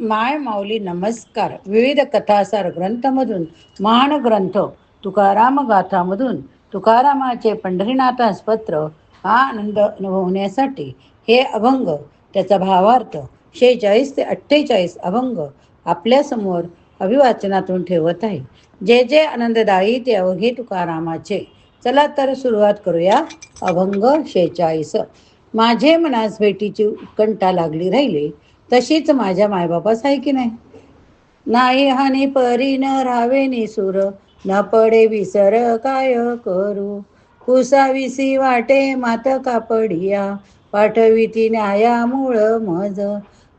माय माऊली नमस्कार. विविध कथासार ग्रंथमधून महान ग्रंथ तुकाराम गाथामधून तुकारामाचे पंढरीनाथास पत्र हा आनंद अनुभवण्यासाठी हे अभंग त्याचा भावार्थ शेहेचाळीस ते अठ्ठेचाळीस अभंग आपल्यासमोर अभिवाचनातून ठेवत आहे. जे जे आनंददायी ते अवघे तुकारामाचे. चला तर सुरुवात करूया अभंग शेहेचाळीस. माझे मनास भेटीची उत्कंठा लागली राहिली. तशीच माझ्या मायबापास आहे की नाही? नाही हानी परी न राहावे निसुर न पडे विसर काय करू? कुसाविसी वाटे मात कापडिया पाठविती न्याया मूळ मज.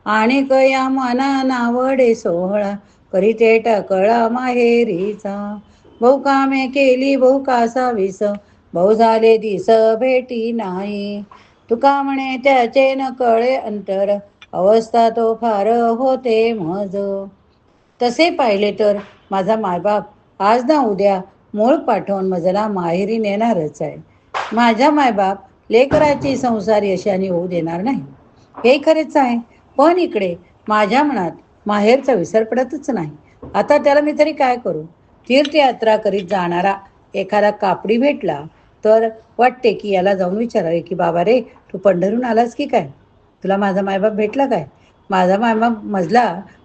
आणि कया मना नावडे सोहळा करीते टकळा माहेरीचा. बहु कामे केली बहु कासावीस बहु झाले दिस भेटी नाही. तुका म्हणे त्याचे न कळे अंतर अवस्था तो फार होते मज तसे पाहिले तर माझा मायबाप आज ना उद्या मूळ पाठवून मजला माहेरी नेणारच आहे. माझ्या मायबाप लेकराची संसार यशाने होऊ देणार नाही. हे खरेच आहे. पण इकडे माझ्या मनात माहेरचा विसर पडतच नाही. आता त्याला मी तरी काय करू? तीर्थयात्रा करीत जाणारा एखादा कापडी भेटला तर वाटते की याला जाऊन विचारावे की बाबा रे तू पंढरून आलास की काय? तुला माझा मायबाप भेटला काय? माझा मायबाप मजला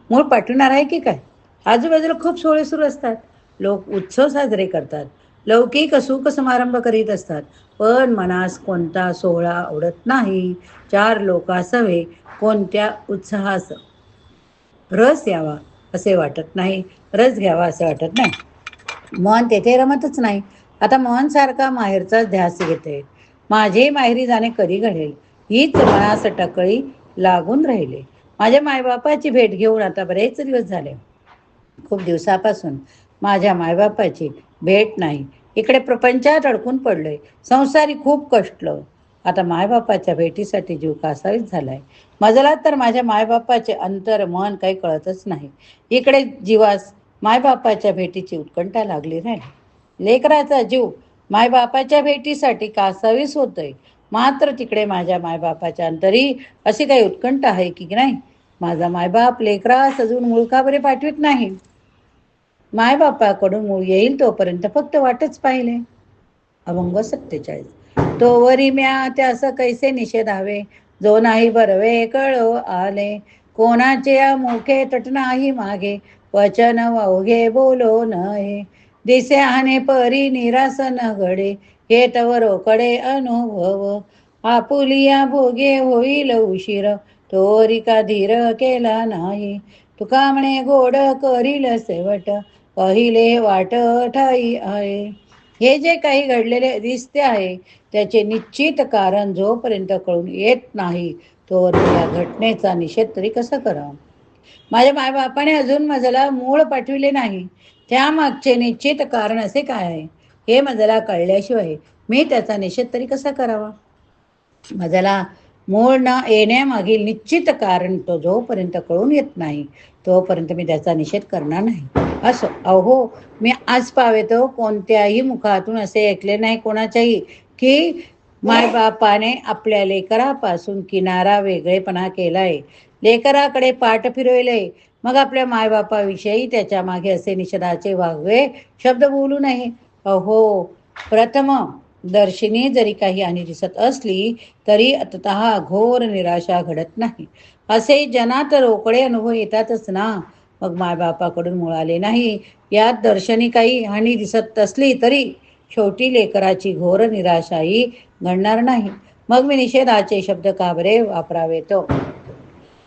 मूळ पाठवणार आहे की काय? आजूबाजूला खूप सोळे सुरू असतात. लोक उत्सव साजरे करतात. लौकिक सुख समारंभ करीत असतात. पण मनास कोणता सोहळा आवडत नाही. चार लोकासवे कोणत्या उत्साहास रस यावा असे वाटत नाही. रस घ्यावा असे वाटत नाही. मन तेथे रमतच नाही. आता मन सारखा माहेरचा ध्यास घेते. माझे माहेरी जाणे कधी घडेल? हीच मनास टकळी लागून राहिले. माझ्या मायबापाची भेट घेऊन आता बरेच दिवस झाले. खूप दिवसापासून माझ्या मायबापाची भेट नाही. इकडे प्रपंचात अडकून पडलोय. संसारी खूप कष्टलं आता मायबापाच्या भेटीसाठी जीव कासावीस झालाय. मजला तर माझ्या मायबापाचे अंतर मन काही कळतच नाही. इकडे जीवास मायबापाच्या भेटीची उत्कंठा लागली राहिली. लेकराचा जीव मायबापाच्या भेटीसाठी कासावीस होतोय. मात्र तिकडे माझ्या मायबापाच्या अंतरी अशी काही उत्कंठ आहे की नाही? माझा मायबाप लेकरा सजून मुळकाबरे पाठवित नाही. मायबापाकडून मूळ येईल तोपर्यंत फक्त वाटच पाहिले. अभंग सत्तेचाळीस. तो वरी म्या त्यास कैसे निषेधावे? जो नाही बरवे कळो आले. कोणाचे मुखे तट नाही मागे? वचन वौघे बोलो नये. दिसे हाने परी निरासन घडे. हे तवरोकडे अनुभव. आपुलिया भोगे होईल उशीर. तोरी का धीर केला नाही. तुका म्हणे गोड करील सेवट पहिले वाट ठाई आहे. हे जे काही घडलेले दिसते आहे त्याचे निश्चित कारण जोपर्यंत कळून येत नाही तोवर या घटनेचा निषेध तरी कसा करावा? माझ्या मायबापाने अजून माझ्याला मूळ पाठविले नाही. त्यामागचे निश्चित कारण असे काय आहे? हे मजला कळल्याशिवाय मी त्याचा निषेध तरी कसा करावा? मजला मूळ न येण्यामागील निश्चित कारण तो जोपर्यंत कळून येत नाही तोपर्यंत मी त्याचा निषेध करणार नाही. असो अहो मी आज पावेतो कोणत्याही मुखातून असे ऐकले नाही कोणाच्याही की मायबापाने आपल्या लेकरापासून किनारा वेगळेपणा केलाय लेकराकडे पाठ फिरवले मग आपल्या मायबापाविषयी त्याच्यामागे असे निषेधाचे वागवे शब्द बोलू नये. हो प्रथम दर्शिनी जरी काही हानी दिसत असली तरी अतत घोर निराशा घडत नाही. असे जनात रोकडे अनुभव येतातच ना. मग मायबापाकडून मुळाले नाही. यात दर्शनी काही हानी दिसत असली तरी शेवटी लेकराची घोर निराशाही घडणार नाही. मग मी निषेधाचे शब्द काबरे वापरावे तो?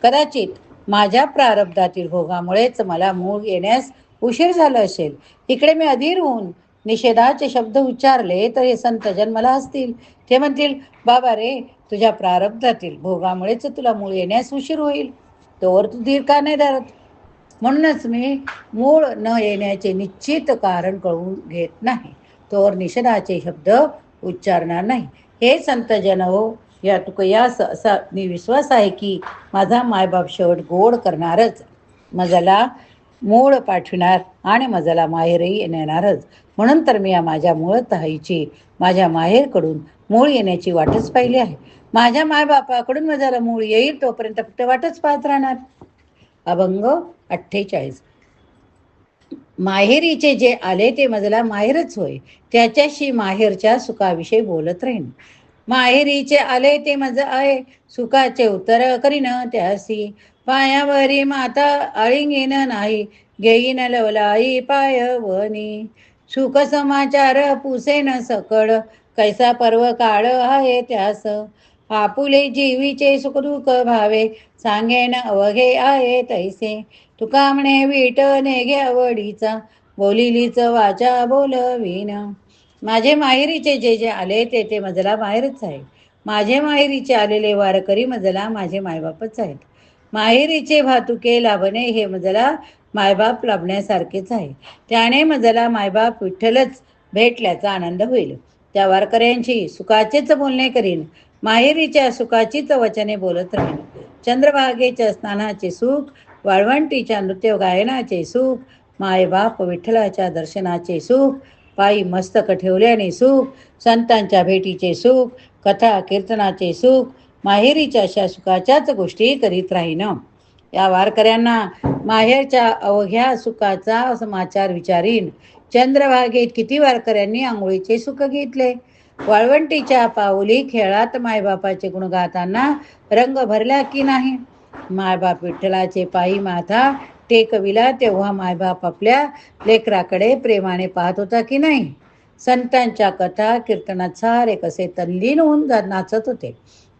कदाचित माझ्या प्रारब्धातील भोगामुळेच मला मूळ येण्यास उशीर झाला असेल. इकडे मी अधीर होऊन निषेधाचे शब्द उच्चारले तर हे संतजन मला असतील. ते म्हणतील बाबा रे तुझ्या प्रारब्धातील भोगामुळेच तुला मूळ येण्यास उशीर होईल. तोवर तू धीर का नाही धरत? म्हणूनच मी मूळ न येण्याचे निश्चित कारण कळून घेत नाही. तोवर निषेधाचे शब्द उच्चारणार नाही. हे संतजन हो या तुक यास असा मी विश्वास आहे की माझा मायबाप शेवट गोड करणारच. मजाला मूळ पाठविणार आणि मजाला माहेरही नेणारच. म्हणून तर मी या माझ्या मूळ ताईची माझ्या माहेरकडून मूळ येण्याची वाटच पाहिली आहे. माझ्या मायबापाकडून माझ्याला मूळ येईल तोपर्यंत फक्त वाटच पाहत राहणार. अभंग अठ्ठेचाळीस. माहेरीचे जे आले ते मजला माहेरच होय. त्याच्याशी माहेरच्या सुखाविषयी बोलत राहीन. माहेरीचे आले ते मज आहे. सुखाचे उत्तर करीन त्यासी. पायावरी माता आळिंगीन नाही. घेईन लवलाई पायवनी सुख समाचार पुसे न सकळ. कैसा पर्व काळ आहे त्यास. आपुले जीवीचे सुखदुःख भावे. सांगेन अवघे आहे तैसे. तुका म्हणे विट नेघे आवडीचा. बोलिलीच वाचा बोलवीन माझे माहेरीचे जे जे आले ते ते मजला माहेरच आहे माझे माहेरीचे आलेले वारकरी मजला माझे मायबापच आहेत. माहेरीचे भातुके लाभणे हे मजला मायबाप लाभण्यासारखेच आहे. त्याने मजला मायबाप विठ्ठलच भेटल्याचा आनंद होईल. त्या वारकऱ्यांशी सुखाचेच बोलणे करीन. माहेरीच्या सुखाचीच वचने बोलत राहीन. चंद्रभागेच्या स्नानाचे सुख वाळवंटीच्या नृत्य गायनाचे सुख मायबाप विठ्ठलाच्या दर्शनाचे सुख पायी मस्तक ठेवल्याने सुख संतांच्या भेटीचे सुख कथा कीर्तनाचे सुख माहेरीच्या अशा सुखाच्याच गोष्टी करीत राहीन. या वारकऱ्यांना माहेरच्या अवघ्या सुखाचा समाचार विचारीन. चंद्रभागेत किती वारकऱ्यांनी आंघोळीचे सुख घेतले? वाळवंटीच्या पाऊली खेळात मायबापाचे गुण गाताना रंग भरला की नाही? मायबाप विठ्ठलाचे पायी माथा टेकविला तेव्हा मायबाप आपल्या लेकराकडे प्रेमाने पाहत होता की नाही? संतांच्या कथा कीर्तनात सारे कसे तल्लीन होऊन नाचत होते.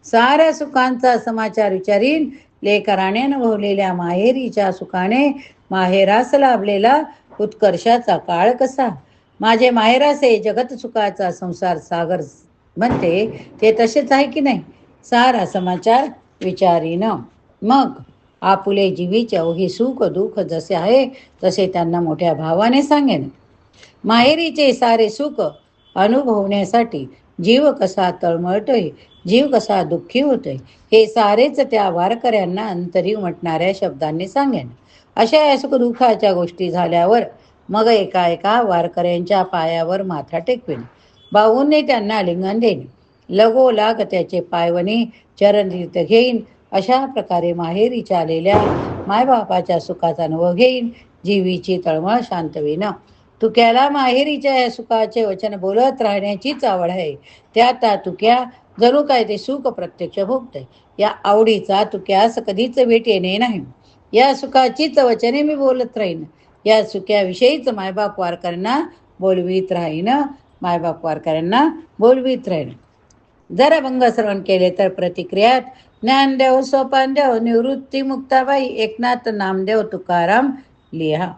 साऱ्या सुखांचा समाचार विचारीन लेकराने अनुभवलेल्या माहेरीच्या सुखाने माहेरास लाभलेला उत्कर्षाचा काळ कसा? माझे माहेरासे जगत सुखाचा संसार सागर म्हणते ते तसेच आहे की नाही? सारा समाचार विचारीन. मग आपुले जीवीचे अवघी सुख दुःख जसे आहे तसे त्यांना मोठ्या भावाने सांगेन. माहेरीचे सारे सुख अनुभवण्यासाठी जीव कसा तळमळतोय जीव कसा दुःखी होतोय हे सारेच त्या वारकऱ्यांना अंतरी उमटणाऱ्या शब्दांनी सांगेन. अशा या सुखदुःखाच्या गोष्टी झाल्यावर मग एका एका वारकऱ्यांच्या पायावर माथा टेकवेन. भाऊंनी त्यांना लिंगन देईन. लगोलाग त्याचे पायवणी चरणतीर्थ घेईन. अशा प्रकारे माहेरी आलेल्या मायबापाच्या सुखाचा अनुभव घेईन. जीवीची तळमळ शांतवीन तुक्याला माहेरीच्या या सुखाचे वचन बोलत राहण्याचीच आवड आहे. त्यात तुक्या जणू काय ते सुख प्रत्यक्ष भोगते या आवडीचा तुक्यास कधीच भेट येणे नाही. या सुखाचीच वचने मी बोलत राहीन. या सुख्याविषयीच मायबाप वारकऱ्यांना बोलवीत राहीन. मायबाप वारकऱ्यांना बोलवीत राहीन. जर अभंग श्रवण केले तर प्रतिक्रियात ज्ञानदेव सोपानदेव निवृत्ती मुक्ताबाई एकनाथ नामदेव तुकाराम लिहा.